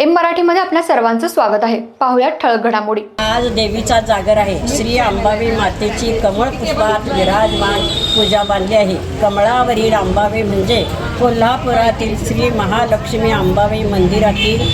M मराठीमध्ये आपल्या सर्वांचं स्वागत आहे. पाहुयात ठळक घडामोडी. आज देवीचा जागर आहे. श्री अंबावी मातेची कमळ पुष्पात विराजमान पूजा बांधली आहे. कमळावरील अंबावी म्हणजे कोल्हापुरातील श्री महालक्ष्मी अंबाबाई मंदिरातील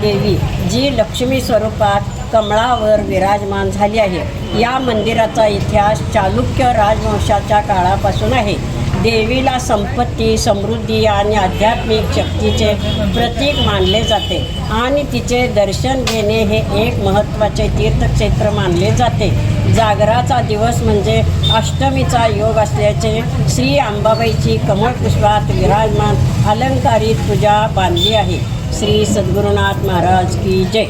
देवी जी लक्ष्मी स्वरूपात कमळावर विराजमान झाली आहे. या मंदिराचा इतिहास चालुक्य राजवंशाच्या काळापासून आहे. देवीला संपत्ती समृद्धी आणि आध्यात्मिक शक्तीचे प्रतीक मानले जाते. आणि तिचे दर्शन घेणे हे एक महत्त्वाचे तीर्थक्षेत्र मानले जाते. जागराचा दिवस म्हणजे अष्टमीचा योग असल्याचे श्री अंबाबाईची कमळपुष्पात विराजमान अलंकारित पूजा बांधली आहे. श्री सद्गुरुनाथ महाराज की जय.